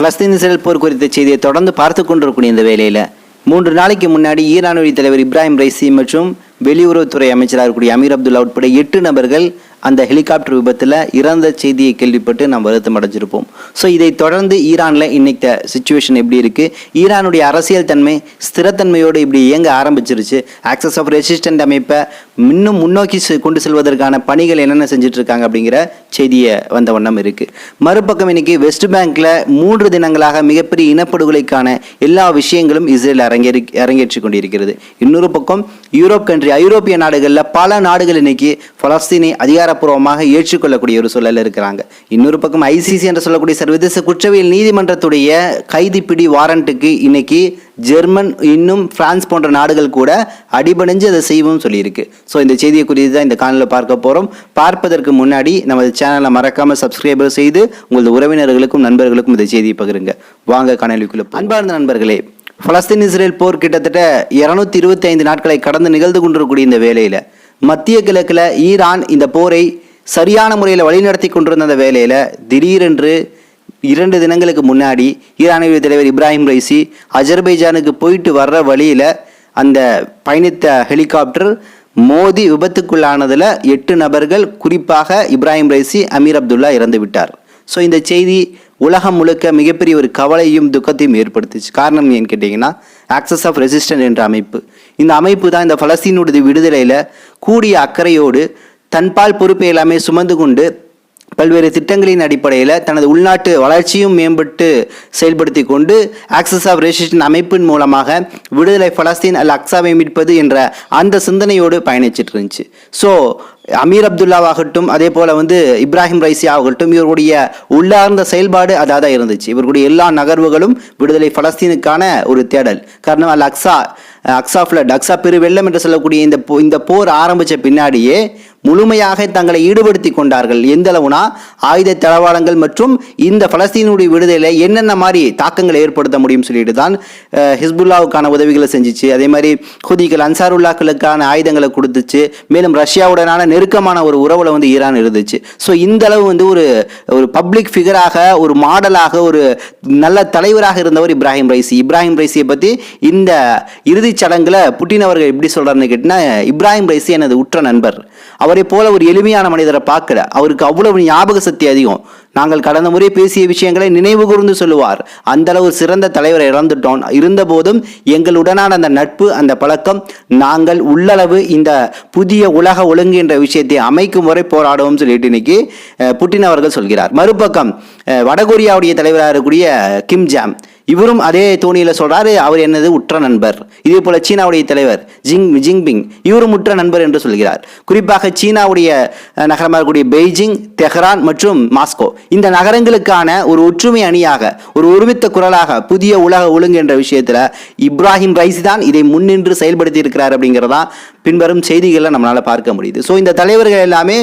பிலஸ்தீன் Israel போர் குறித்த செய்தியை தொடர்ந்து பார்த்து கொண்டிருக்கூடிய இந்த வேலையில் மூன்று நாளைக்கு முன்னாடி ஈரானுடைய தலைவர் இப்ராஹிம் ரைசி மற்றும் வெளியுறவுத்துறை அமைச்சராக இருக்கக்கூடிய அமீர் அப்துல்லா உட்பட எட்டு நபர்கள் அந்த ஹெலிகாப்டர் விபத்தில் இறந்த செய்தியை கேள்விப்பட்டு நாம் வருத்தம் அடைஞ்சிருப்போம். ஸோ இதை தொடர்ந்து ஈரானில் இன்னைக்கு சுச்சுவேஷன் எப்படி இருக்குது ஈரானுடைய அரசியல் தன்மை ஸ்திரத்தன்மையோடு இப்படி இயங்க ஆரம்பிச்சிருச்சு. ஆக்சஸ் ஆஃப் ரெசிஸ்டன்ட் அமைப்பை இன்னும் முன்னோக்கி செ- கொண்டு செல்வதற்கான பணிகள் என்னென்ன செஞ்சுட்டு இருக்காங்க அப்படிங்கிற செய்தியை வந்த வண்ணம் இருக்குது மறுபக்கம் இன்னைக்கு வெஸ்ட் பேங்க்கில் மூன்று தினங்களாக மிகப்பெரிய இனப்படுகொலைக்கான எல்லா விஷயங்களும் இஸ்ரேல் அரங்கேறி அரங்கேற்றி கொண்டிருக்கிறது. இன்னொரு பக்கம் யூரோப் கண்ட்ரி ஐரோப்பிய நாடுகளில் பல நாடுகள் இன்னைக்கு பலஸ்தீனை அதிகாரப்பூர்வமாக ஏற்றுக்கொள்ளக்கூடிய ஒரு சூழல் இருக்கிறாங்க. இன்னொரு பக்கம் ஐசிசி என்று சொல்லக்கூடிய சர்வதேச குற்றவியல் நீதிமன்றத்துடைய கைது பிடி வாரண்ட்டுக்கு இன்னைக்கு ஜெர்மன் இன்னும் பிரான்ஸ் போன்ற நாடுகள் கூட அடிபணிஞ்சு அதை செய்வோம் சொல்லியிருக்கு. ஸோ இந்த செய்தியை குறித்து தான் இந்த காணொலியில் பார்க்க போகிறோம் பார்ப்பதற்கு முன்னாடி நமது சேனலை மறக்காமல் சப்ஸ்கிரைபர் செய்து உங்களது உறவினர்களுக்கும் நண்பர்களுக்கும் இந்த செய்தியை பகிருங்க. வாங்க காணொலிக்குள்ள அன்பார்ந்த நண்பர்களே பலஸ்தீன் இஸ்ரேல் போர் கிட்டத்தட்ட இருநூத்தி இருபத்தி ஐந்து நாட்களை கடந்து நிகழ்ந்து கொண்டிருக்கக்கூடிய இந்த வேலையில் மத்திய கிழக்கில் ஈரான் இந்த போரை சரியான முறையில் வழிநடத்தி கொண்டிருந்த வேலையில் திடீரென்று இரண்டு தினங்களுக்கு முன்னாடி ஈரானிய தலைவர் இப்ராஹிம் ரைசி அஜர்பைஜானுக்கு போயிட்டு வர்ற வழியில் அந்த பயணித்த ஹெலிகாப்டர் மோதி விபத்துக்குள்ளானதில் எட்டு நபர்கள் குறிப்பாக இப்ராஹிம் ரைசி அமீர் அப்துல்லா இறந்து விட்டார். ஸோ இந்த செய்தி உலகம் முழுக்க மிகப்பெரிய ஒரு கவலையும் துக்கத்தையும் ஏற்படுத்துச்சு. காரணம் ஏன்னு கேட்டிங்கன்னா ஆக்சஸ் ஆஃப் ரெசிஸ்டன்ட் என்ற அமைப்பு. இந்த அமைப்பு தான் இந்த பலஸ்தீனுடைய விடுதலையில் கூடிய அக்கறையோடு தன்பால் பொறுப்பை எல்லாமே சுமந்து கொண்டு பல்வேறு திட்டங்களின் அடிப்படையில் தனது உள்நாட்டு வளர்ச்சியும் மேம்பட்டு செயல்படுத்தி கொண்டு ஆக்சஸ் ஆஃப் ரெசிஸ்டன் அமைப்பின் மூலமாக விடுதலை பலஸ்தீன் அல் அக்ஸாவை மீட்பது என்ற அந்த சிந்தனையோடு பயணிச்சிட்டு இருந்துச்சு. ஸோ அமீர் அப்துல்லாவாகட்டும் அதே போல் வந்து இப்ராஹிம் ரைசி ஆகட்டும் இவருடைய உள்ளார்ந்த செயல்பாடு அதாக தான் இருந்துச்சு. இவர்களுடைய எல்லா நகர்வுகளும் விடுதலை பலஸ்தீனுக்கான ஒரு தேடல். காரணம் Al Aqsa Aqsa flood Aqsa பெரு வெள்ளம் என்று சொல்லக்கூடிய இந்த இந்த போர் ஆரம்பித்த பின்னாடியே முழுமையாக தங்களை ஈடுபடுத்தி கொண்டார்கள். எந்த அளவுனா ஆயுத தளவாடங்கள் மற்றும் இந்த பலஸ்தீனுடைய விடுதலை என்னென்ன மாதிரி தாக்கங்களை ஏற்படுத்த முடியும் சொல்லிட்டு தான் ஹிஸ்புல்லாவுக்கான உதவிகளை செஞ்சிச்சு. அதே மாதிரி ஹுதிகள் அன்சாருல்லாக்களுக்கான ஆயுதங்களை கொடுத்துச்சு. மேலும் ரஷ்யாவுடனான நெருக்கமான ஒரு உறவுல வந்து ஈரான் இருந்துச்சு. ஸோ இந்த அளவு வந்து ஒரு ஒரு பப்ளிக் ஃபிகராக ஒரு மாடலாக ஒரு நல்ல தலைவராக இருந்தவர் இப்ராஹிம் ரைசி. இப்ராஹிம் ரைசியை பற்றி இந்த இறுதிச் சடங்குல புட்டின் அவர்கள் எப்படி சொல்கிறாருன்னு கேட்டினா இப்ராஹிம் ரைசி எனது உற்ற நண்பர். அவர் போல ஒரு எளிமையான மனிதரை பார்க்கல அவருக்கு அவ்வளவு ஞாபக சக்தி அதிகம். நாங்கள் கடந்த முறை பேசிய விஷயங்களை நினைவு கூர்ந்து சொல்லுவார். அந்த அளவு சிறந்த தலைவரை இழந்துட்டோம். இருந்தபோதும் எங்களுடனான அந்த நட்பு அந்த பழக்கம் நாங்கள் உள்ளளவு இந்த புதிய உலக ஒழுங்கு என்ற விஷயத்தை அமைக்கும் வரை போராடுவோம் சொல்லிட்டு இன்னைக்கு புட்டின் அவர்கள் சொல்கிறார். மறுபக்கம் வடகொரியாவுடைய தலைவராக இருக்கக்கூடிய கிம் ஜாம் இவரும் அதே தோணியில் சொல்றாரு அவர் என்னது? உற்ற நண்பர். இதே போல சீனாவுடைய தலைவர் ஜிங் ஜிங்பிங் இவரும் உற்ற நண்பர் என்று சொல்கிறார். குறிப்பாக சீனாவுடைய நகரமாக இருக்கக்கூடிய பெய்ஜிங் தெஹ்ரான் மற்றும் மாஸ்கோ. இந்த நகரங்களுக்கான ஒரு ஒற்றுமை அணியாக ஒரு ஒருமித்த குரலாக புதிய உலக ஒழுங்கு என்ற விஷயத்துல இப்ராஹிம் ரைசி தான் இதை முன்னின்று செயல்படுத்தி இருக்கிறார் அப்படிங்கிறதான் பின்வரும் செய்திகளை நம்மளால் பார்க்க முடியுது. ஸோ இந்த தலைவர்கள் எல்லாமே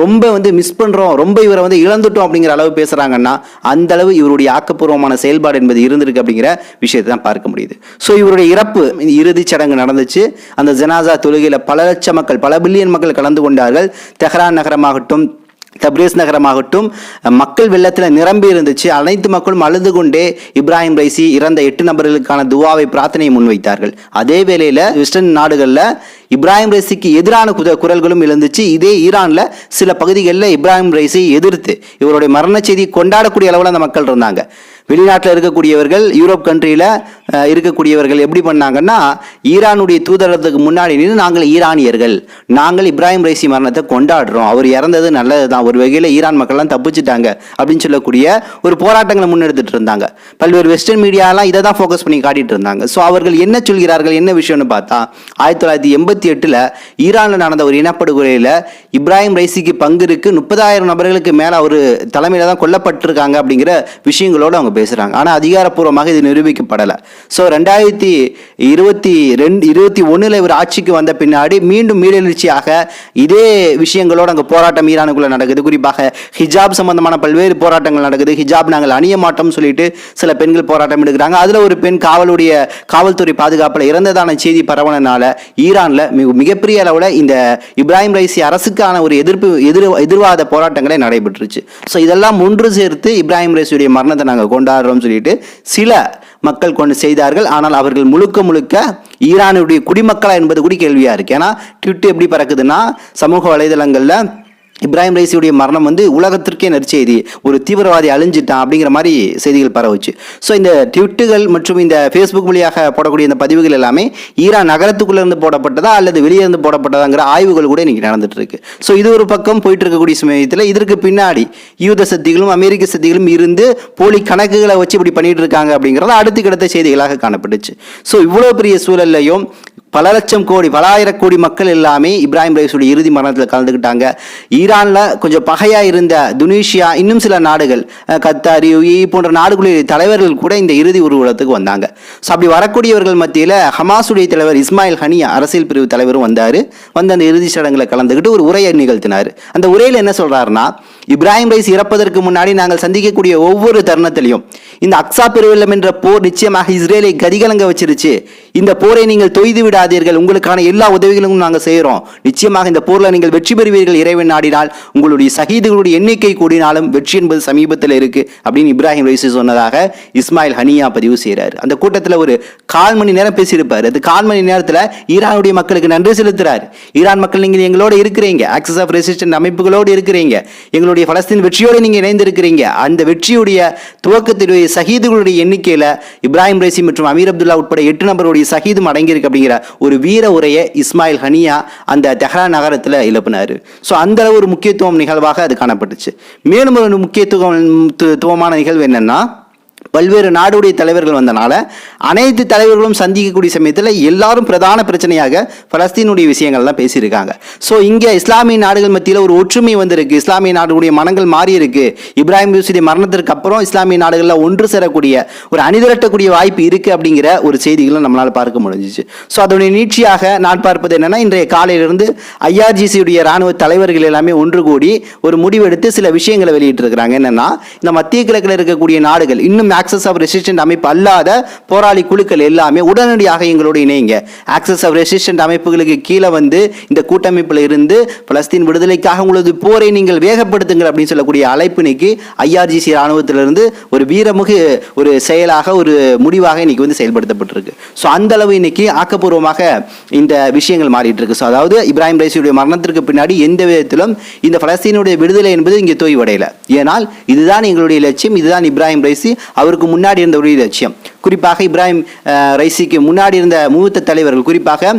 ரொம்ப வந்து மிஸ் பண்ணுறோம் ரொம்ப இவரை வந்து இழந்துட்டோம் அப்படிங்கிற அளவு பேசுகிறாங்கன்னா அந்த அளவு இவருடைய ஆக்கப்பூர்வமான செயல்பாடு என்பது இருந்திருக்கு அப்படிங்கிற விஷயத்தை தான் பார்க்க முடியுது. ஸோ இவருடைய இறப்பு இறுதிச் சடங்கு நடந்துச்சு. அந்த ஜனாசா தொழுகையில் பல லட்சம் மக்கள் பல பில்லியன் மக்கள் கலந்து கொண்டார்கள். தெஹ்ரான் நகரமாகட்டும் தப்ரீஸ் நகரமாகட்டும் மக்கள் வெள்ளத்தில் நிரம்பி இருந்துச்சு. அனைத்து மக்களும் அழுது கொண்டே இப்ராஹிம் ரைசி இறந்த எட்டு நபர்களுக்கான துவாவை பிரார்த்தனையை முன்வைத்தார்கள். அதே வேளையில் வெஸ்டர்ன் நாடுகளில் இப்ராஹிம் ரைசிக்கு எதிரான குத குரல்களும் எழுந்துச்சு. இதே ஈரானில் சில பகுதிகளில் இப்ராஹிம் ரைசி எதிர்த்து இவருடைய மரண செய்தி கொண்டாடக்கூடிய அளவில் அந்த மக்கள் இருந்தாங்க. வெளிநாட்டில் இருக்கக்கூடியவர்கள் யூரோப் கண்ட்ரியில் இருக்கக்கூடியவர்கள் எப்படி பண்ணாங்கன்னா ஈரானுடைய தூதரத்துக்கு முன்னாடி நின்று நாங்கள் ஈரானியர்கள். நாங்கள் இப்ராஹிம் ரைசி மரணத்தை கொண்டாடுறோம். அவர் இறந்தது நல்லது தான் ஒரு வகையில் ஈரான் மக்கள்லாம் தப்பிச்சிட்டாங்க அப்படின்னு சொல்லக்கூடிய ஒரு போராட்டங்களை முன்னெடுத்துட்டு இருந்தாங்க. பல்வேறு வெஸ்டர்ன் மீடியாலாம் இதை தான் ஃபோக்கஸ் பண்ணி காட்டிட்டு இருந்தாங்க. ஸோ அவர்கள் என்ன சொல்கிறார்கள் என்ன விஷயம்னு பார்த்தா ஆயிரத்தி தொள்ளாயிரத்தி எண்பத்தி எட்டில் ஈரானில் நடந்த ஒரு இனப்படுகொலையில் இப்ராஹிம் ரைசிக்கு பங்கு இருக்குது முப்பதாயிரம் நபர்களுக்கு மேலே அவர் தலைமையில் தான் கொல்லப்பட்டிருக்காங்க அப்படிங்கிற விஷயங்களோடு அவங்க பேசுகிறாங்க ஆனால் அதிகாரப்பூர்வமாக இது நிரூபிக்கப்படலை. ஸோ ரெண்டாயிரத்தி இருபத்தி ரெண்டு இருபத்தி ஒன்றில் இவர் ஆட்சிக்கு வந்த பின்னாடி மீண்டும் மீளெழுச்சியாக இதே விஷயங்களோடு அங்கே போராட்டம் ஈரானுக்குள்ள நடக்குது. குறிப்பாக ஹிஜாப் சம்பந்தமான பல்வேறு போராட்டங்கள் நடக்குது. ஹிஜாப் நாங்கள் அணிய மாட்டோம்னு சொல்லிட்டு சில பெண்கள் போராட்டம் எடுக்கிறாங்க. அதில் ஒரு பெண் காவலுடைய காவல்துறை பாதுகாப்பில் இறந்ததான செய்தி பரவனனால ஈரானில் மிக மிகப்பெரிய அளவில் இந்த இப்ராஹிம் ரைசி அரசுக்கான ஒரு எதிர்ப்பு எதிர் எதிர்வாத போராட்டங்களே நடைபெற்றுச்சு. ஸோ இதெல்லாம் ஒன்று சேர்த்து இப்ராஹிம் ரைசியுடைய மரணத்தை நாங்கள் கொண்டாடுறோம்னு சொல்லிட்டு சில மக்கள் கொண்டு செய்தார்கள். ஆனால் அவர்கள் முழுக்க முழுக்க ஈரானுடைய குடிமக்களா என்பது கூட கேள்வியா இருக்கு. ஏன்னா ட்விட்டு எப்படி பறக்குதுன்னா சமூக வலைதளங்களில் இப்ராஹிம் ரைசியுடைய மரணம் வந்து உலகத்திற்கே நற்செய்தி ஒரு தீவிரவாதி அழிஞ்சிட்டான் அப்படிங்கிற மாதிரி செய்திகள் பரவுச்சு. ஸோ இந்த ட்விட்டுகள் மற்றும் இந்த ஃபேஸ்புக் வழியாக போடக்கூடிய இந்த பதிவுகள் எல்லாமே ஈரான் நகரத்துக்குள்ளே இருந்து போடப்பட்டதா அல்லது வெளியே இருந்து போடப்பட்டதாங்கிற ஆய்வுகள் கூட இன்னைக்கு நடந்துட்டு இருக்கு ஸோ இது ஒரு பக்கம் போயிட்டு இருக்கக்கூடிய சமயத்தில் இதற்கு பின்னாடி யூத சக்திகளும் அமெரிக்க சக்திகளும் இருந்து போலி கணக்குகளை வச்சு இப்படி பண்ணிட்டு இருக்காங்க அப்படிங்கிறது அடுத்து கிடத்த செய்திகளாக காணப்பட்டுச்சு. ஸோ இவ்வளோ பெரிய சூழல்லையும் பல லட்சம் கோடி பல ஆயிரம் கோடி மக்கள் எல்லாமே இப்ராஹிம் ரைஸுடைய இறுதி மரணத்தில் கலந்துக்கிட்டாங்க ஈரானில் கொஞ்சம் பகையாக இருந்த துனிஷியா இன்னும் சில நாடுகள் கத்தாரி கத்தார் யுஏஇ போன்ற நாடுகளுடைய தலைவர்கள் கூட இந்த இறுதி ஊர்வலத்துக்கு வந்தாங்க. ஸோ அப்படி வரக்கூடியவர்கள் மத்தியில் ஹமாஸுடைய தலைவர் இஸ்மாயில் ஹனியா அரசியல் பிரிவு தலைவரும் வந்தார். வந்து அந்த இறுதி சடங்குல கலந்துக்கிட்டு ஒரு உரையை நிகழ்த்தினார். அந்த உரையில் என்ன சொல்கிறாருன்னா இப்ராஹிம் ரைஸ் இறப்பதற்கு முன்னாடி நாங்கள் சந்திக்கக்கூடிய ஒவ்வொரு தருணத்திலையும் இந்த அக்ஸா பெருவெல்லம் என்ற போர் நிச்சயமாக இஸ்ரேலை கதிகலங்க வச்சிருச்சு. இந்த போரை நீங்கள் தொய்து விடாதீர்கள். உங்களுக்கான எல்லா உதவிகளும் நாங்கள் செய்கிறோம். நிச்சயமாக இந்த போரில் நீங்கள் வெற்றி பெறுவீர்கள் இறைவன் நாடினால். உங்களுடைய சகிதுகளுடைய எண்ணிக்கை கூடினாலும் வெற்றி என்பது சமீபத்தில் இருக்கு அப்படின்னு இப்ராஹிம் ரைசி சொன்னதாக இஸ்மாயில் ஹனியா பதிவு செய்கிறார் அந்த கூட்டத்தில் ஒரு கால் மணி நேரம் பேசியிருப்பார். அது கால் மணி நேரத்தில் ஈரானுடைய மக்களுக்கு நன்றி செலுத்துறார். ஈரான் மக்கள் நீங்கள் எங்களோட இருக்கிறீங்க. ஆக்சஸ் ஆஃப் ரெசிஸ்டன்ட் அமைப்புகளோடு இருக்கிறீங்க. எங்களுடைய பலஸ்தீன் வெற்றியோடு நீங்கள் இணைந்திருக்கிறீங்க. அந்த வெற்றியுடைய துவக்கத்தினுடைய சகிதுகளுடைய எண்ணிக்கையில் இப்ராஹிம் ரைசி மற்றும் அமீர் அப்துல்லா உட்பட எட்டு நபருடைய சஹீதும் அடங்கியிருக்கு அப்படிங்கிற ஒரு வீர உரையை இஸ்மாயில் ஹனியா அந்த தெஹ்ரா நகரத்தில் எழுப்பினார். ஸோ அந்த அளவு ஒரு முக்கியத்துவம் நிகழ்வாக அது காணப்பட்டுச்சு. மேலும் ஒரு முக்கியத்துவம் துவமான நிகழ்வு என்னன்னா பல்வேறு நாடுடைய தலைவர்கள் வந்தனால அனைத்து தலைவர்களும் சந்திக்கக்கூடிய சமயத்தில் எல்லாரும் பிரதான பிரச்சனையாக பலஸ்தீனுடைய விஷயங்கள் தான் பேசியிருக்காங்க. ஸோ இங்கே இஸ்லாமிய நாடுகள் மத்தியில் ஒரு ஒற்றுமை வந்திருக்கு. இஸ்லாமிய நாடுகளுடைய மனங்கள் மாறி இருக்கு இப்ராஹிம் யூசுடைய மரணத்திற்கு அப்புறம் இஸ்லாமிய நாடுகளில் ஒன்று சேரக்கூடிய ஒரு அணிதிரட்டக்கூடிய வாய்ப்பு இருக்கு அப்படிங்கிற ஒரு செய்திகளை நம்மளால் பார்க்க முடிஞ்சிச்சு. ஸோ அதனுடைய நீட்சியாக நான் பார்ப்பது என்னன்னா இன்றைய காலையிலிருந்து ஐஆர்ஜிசியுடைய ராணுவ தலைவர்கள் எல்லாமே ஒன்று கூடி ஒரு முடிவெடுத்து சில விஷயங்களை வெளியிட்டிருக்கிறாங்க. என்னன்னா இந்த மத்திய கிழக்கில் இருக்கக்கூடிய நாடுகள் இன்னும் ஆக்சஸ் ஆஃப் ரெசிஸ்டன்ட் அமைப்பு அல்லாத போராளி குழுக்கள் எல்லாமே உடனடியாக எங்களோடு இணைங்க. ஆக்சஸ் ஆஃப் ரெசிஸ்டன்ட் அமைப்புகளுக்கு கீழே வந்து இந்த கூட்டமைப்பில் இருந்து பலஸ்தீன் விடுதலைக்காக உங்களது போரை நீங்கள் வேகப்படுத்துங்கள் அப்படின்னு சொல்லக்கூடிய அழைப்பினைக்கு ஐஆர்ஜிசி ராணுவத்திலிருந்து ஒரு வீரமுகு ஒரு செயலாக ஒரு முடிவாக இன்னைக்கு வந்து செயல்படுத்தப்பட்டிருக்கு. ஸோ அந்த அளவு இன்னைக்கு ஆக்கப்பூர்வமாக இந்த விஷயங்கள் மாறிட்டு இருக்கு ஸோ அதாவது இப்ராஹிம் ரைசியுடைய மரணத்திற்கு பின்னாடி எந்த விதத்திலும் இந்த பலஸ்தீனுடைய விடுதலை என்பது இங்கே தோய்வடையல. ஏனால் இதுதான் எங்களுடைய லட்சியம் இதுதான் இப்ராஹிம் ரைசி அவருக்கு முன்னாடி இருந்த ஒரு லட்சியம். குறிப்பாக இப்ராஹிம் ரைசிக்கு முன்னாடி இருந்த மூத்த தலைவர்கள் குறிப்பாக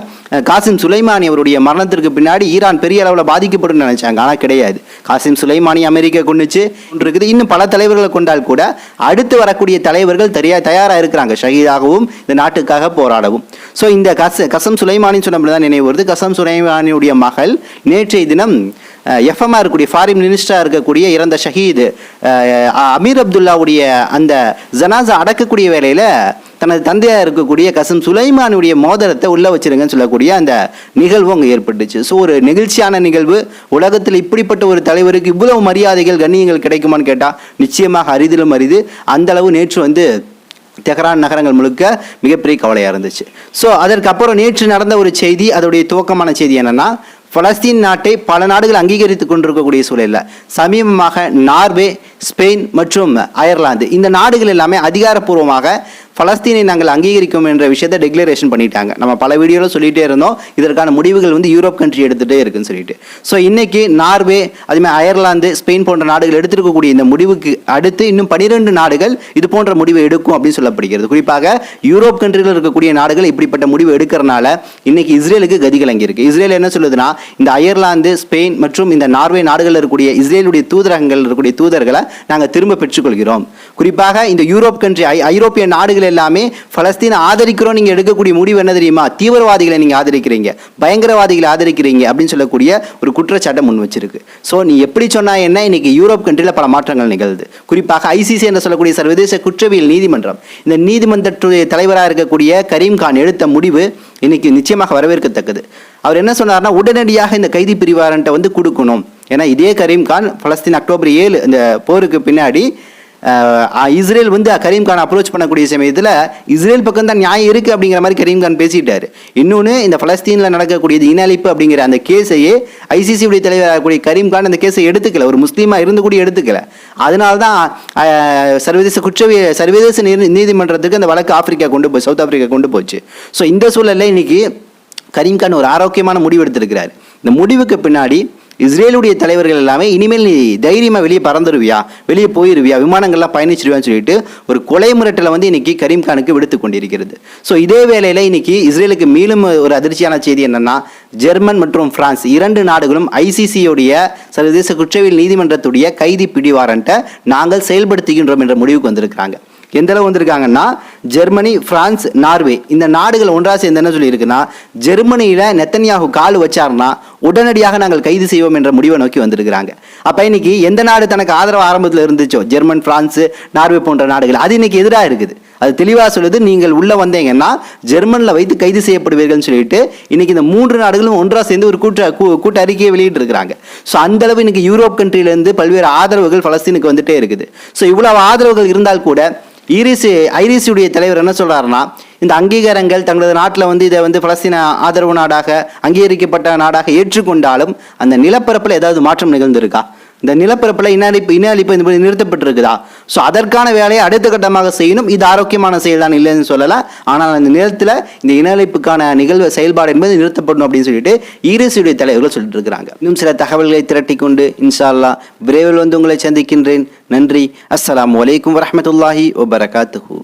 காசிம் சுலைமானி அவருடைய மரணத்திற்கு பின்னாடி ஈரான் பெரிய அளவில் பாதிக்கப்படும் நினைச்சாங்க. ஆனால் கிடையாது. காசிம் சுலைமானி அமெரிக்கா கொண்டுச்சு. இருக்குது இன்னும் பல தலைவர்களை கொண்டால் கூட அடுத்து வரக்கூடிய தலைவர்கள் தெரியா தயாராக இருக்கிறாங்க. ஷஹீதாகவும் இந்த நாட்டுக்காக போராடவும். ஸோ இந்த கச கசம் சுலைமானின்னு சொன்னபடி தான் நினைவு வருது. கசம் சுலைமானியுடைய மகள் நேற்றைய தினம் எஃப்எம்ஆ இருக்கக்கூடிய ஃபாரின் மினிஸ்டராக இருக்கக்கூடிய இறந்த ஷஹீது அமீர் அப்துல்லாவுடைய அந்த ஜனாசா அடக்கக்கூடிய வேலையில் தனது தந்தையாக இருக்கக்கூடிய கசம் சுலைமானுடைய மோதிரத்தை உள்ளே வச்சிருங்கன்னு சொல்லக்கூடிய அந்த நிகழ்வு அங்கே ஏற்பட்டுச்சு. ஸோ ஒரு நெகிழ்ச்சியான நிகழ்வு. உலகத்தில் இப்படிப்பட்ட ஒரு தலைவருக்கு இவ்வளவு மரியாதைகள் கண்ணியங்கள் கிடைக்குமான்னு கேட்டால் நிச்சயமாக அரிதிலும் அரிது. அந்தளவு நேற்று வந்து தெஹரான் நகரங்கள் முழுக்க மிகப்பெரிய கவலையாக இருந்துச்சு. ஸோ அதற்கப்புறம் நேற்று நடந்த ஒரு செய்தி அதோடைய துவக்கமான செய்தி என்னென்னா பலஸ்தீன் நாட்டை பல நாடுகள் அங்கீகரித்து கொண்டிருக்கக்கூடிய சூழலில் சமீபமாக நார்வே ஸ்பெயின் மற்றும் அயர்லாந்து இந்த நாடுகள் எல்லாமே அதிகாரப்பூர்வமாக பலஸ்தீனை நாங்கள் அங்கீகரிக்கும் என்ற விஷயத்தை டிக்ளரேஷன் பண்ணிட்டாங்க. நம்ம பல வீடியோவில் சொல்லிகிட்டே இருந்தோம். இதற்கான முடிவுகள் வந்து யூரோப் கண்ட்ரி எடுத்துகிட்டே இருக்குன்னு சொல்லிட்டு. ஸோ இன்றைக்கி நார்வே அதுமாதிரி அயர்லாந்து ஸ்பெயின் போன்ற நாடுகள் எடுத்திருக்கக்கூடிய இந்த முடிவுக்கு அடுத்து இன்னும் பனிரெண்டு நாடுகள் இது போன்ற முடிவை எடுக்கும் அப்படின்னு சொல்லப்படுகிறது. குறிப்பாக யூரோப் கண்ட்ரியில் இருக்கக்கூடிய நாடுகள் இப்படிப்பட்ட முடிவு எடுக்கிறனால இன்னைக்கு இஸ்ரேலுக்கு கதி கலங்கியிருக்கு. இஸ்ரேல் என்ன சொல்லுதுன்னா இந்த அயர்லாந்து ஸ்பெயின் மற்றும் இந்த நார்வே நாடுகளில் இருக்கக்கூடிய இஸ்ரேலுடைய தூதரகங்கள் இருக்கக்கூடிய தூதர்களை நாங்கள் திரும்ப பெற்றுக்கொள்கிறோம். குறிப்பாக இந்த யூரோப் கண்ட்ரி ஐ- ஐரோப்பிய நாடுகள் எல்லாமே பலஸ்தீனை ஆதரிக்கிறோம். நீங்கள் எடுக்கக்கூடிய முடிவு என்ன தெரியுமா? தீவிரவாதிகளை நீங்கள் ஆதரிக்கிறீங்க. பயங்கரவாதிகளை ஆதரிக்கிறீங்க அப்படின்னு சொல்லக்கூடிய ஒரு குற்றச்சாட்டை முன் வச்சிருக்கு. ஸோ நீ எப்படி சொன்னா என்ன? இன்னைக்கு யூரோப் கண்ட்ரியில் பல மாற்றங்கள் நிகழ்து குறிப்பாக ஐசிசி என்று சொல்லக்கூடிய சர்வதேச குற்றவியல் நீதிமன்றம். இந்த நீதிமன்றத்துடைய தலைவராக இருக்கக்கூடிய கரீம் கான் எடுத்த முடிவு இன்னைக்கு நிச்சயமாக வரவேற்கத்தக்கது. அவர் என்ன சொன்னார்னா உடனடியாக இந்த கைதி பிரிவாரன்ட்ட வந்து கொடுக்கணும். ஏன்னா இதே கரீம் கான் பலஸ்தீன் அக்டோபர் ஏழு இந்த போருக்கு பின்னாடி இஸ்ரேல் வந்து கரீம் கான் அப்ரோச் பண்ணக்கூடிய சமயத்தில் இஸ்ரேல் பக்கம் தான் நியாயம் இருக்குது அப்படிங்கிற மாதிரி கரீம் கான் பேசிட்டார். இன்னொன்று இந்த பலஸ்தீனில் நடக்கக்கூடியது இன அழிப்பு அப்படிங்கிற அந்த கேஸையே ஐசிசியுடைய தலைவராக கூடிய கரீம் கான் அந்த கேஸை எடுத்துக்கல. ஒரு முஸ்லீமாக இருந்து கூட எடுத்துக்கல. அதனால தான் சர்வதேச குற்றவிய சர்வதேச நீதி- நீதிமன்றத்துக்கு அந்த வழக்கு ஆப்பிரிக்கா கொண்டு போய் சவுத் ஆப்பிரிக்கா கொண்டு போச்சு. ஸோ இந்த சூழலில் இன்னைக்கு கரீம் கான் ஒரு ஆரோக்கியமான முடிவு எடுத்திருக்கிறார். இந்த முடிவுக்கு பின்னாடி இஸ்ரேலுடைய தலைவர்கள் எல்லாமே இனிமேல் நீ தைரியமாக வெளியே பறந்துருவியா? வெளியே போயிருவியா? விமானங்கள்லாம் பயணிச்சிருவியான்னு சொல்லிட்டு ஒரு கொலை மிரட்டலை வந்து இன்னைக்கு கரீம் கானுக்கு விடுத்து கொண்டிருக்கிறது. ஸோ இதே வேளையில் இன்னைக்கு இஸ்ரேலுக்கு மேலும் ஒரு அதிர்ச்சியான செய்தி என்னன்னா ஜெர்மன் மற்றும் பிரான்ஸ் இரண்டு நாடுகளும் ஐசிசியுடைய சர்வதேச குற்றவியல் நீதிமன்றத்துடைய கைதி பிடிவாரண்ட்டை நாங்கள் செயல்படுத்துகின்றோம் என்ற முடிவுக்கு வந்திருக்கிறாங்க. எந்த அளவு வந்திருக்காங்கன்னா ஜெர்மனி பிரான்ஸ் நார்வே இந்த நாடுகள் ஒன்றாக சேர்ந்து என்ன சொல்லியிருக்குன்னா ஜெர்மனியில் நெத்தன்யாகு கால் வச்சாருன்னா உடனடியாக நாங்கள் கைது செய்வோம் என்ற முடிவை நோக்கி வந்திருக்கிறாங்க. அப்போ இன்னைக்கு எந்த நாடு தனக்கு ஆதரவு ஆரம்பத்தில் இருந்துச்சோ? ஜெர்மன் பிரான்ஸ் நார்வே போன்ற நாடுகள். அது இன்னைக்கு எதிராக இருக்குது. அது தெளிவாக சொல்லுது நீங்கள் உள்ளே வந்தீங்கன்னா ஜெர்மனில் வைத்து கைது செய்யப்படுவீர்கள்னு சொல்லிட்டு இன்னைக்கு இந்த மூன்று நாடுகளும் ஒன்றாக சேர்ந்து ஒரு கூட்ட கூட்ட அறிக்கையை வெளியிட்டு இருக்கிறாங்க ஸோ அந்த அளவு இன்னைக்கு யூரோப் கண்ட்ரிலேருந்து பல்வேறு ஆதரவுகள் பலஸ்தீனுக்கு வந்துட்டே இருக்குது. ஸோ இவ்வளவு ஆதரவுகள் இருந்தால் கூட ஈரிஸ் ஐரிஸுடைய தலைவர் என்ன சொல்கிறாருன்னா இந்த அங்கீகாரங்கள் தங்களது நாட்டில் வந்து இதை வந்து பலஸ்தீன ஆதரவு நாடாக அங்கீகரிக்கப்பட்ட நாடாக ஏற்றுக்கொண்டாலும் அந்த நிலப்பரப்பில் ஏதாவது மாற்றம் நிகழ்ந்திருக்கா? இந்த நிலப்பரப்பில் இன அழிப்பு இன அழிப்பு இந்த மாதிரி நிறுத்தப்பட்டிருக்குதா? ஸோ அதற்கான வேலையை அடுத்த கட்டமாக செய்யணும். இது ஆரோக்கியமான செயல் தான் இல்லைன்னு சொல்லலாம் ஆனால் அந்த நேரத்தில் இந்த இன அழிப்புக்கான நிகழ்வு செயல்பாடு என்பது நிறுத்தப்படணும் அப்படின்னு சொல்லிட்டு ஈரசியுடைய தலைவர்கள் சொல்லிட்டு இருக்கிறாங்க. இன்னும் சில தகவல்களை திரட்டி கொண்டு இன்ஷால்லா விரைவில் வந்து உங்களை சந்திக்கின்றேன். நன்றி. அஸ்லாம் வலைக்கம் வரமத்துல்லாஹி வபரகாத்துஹு.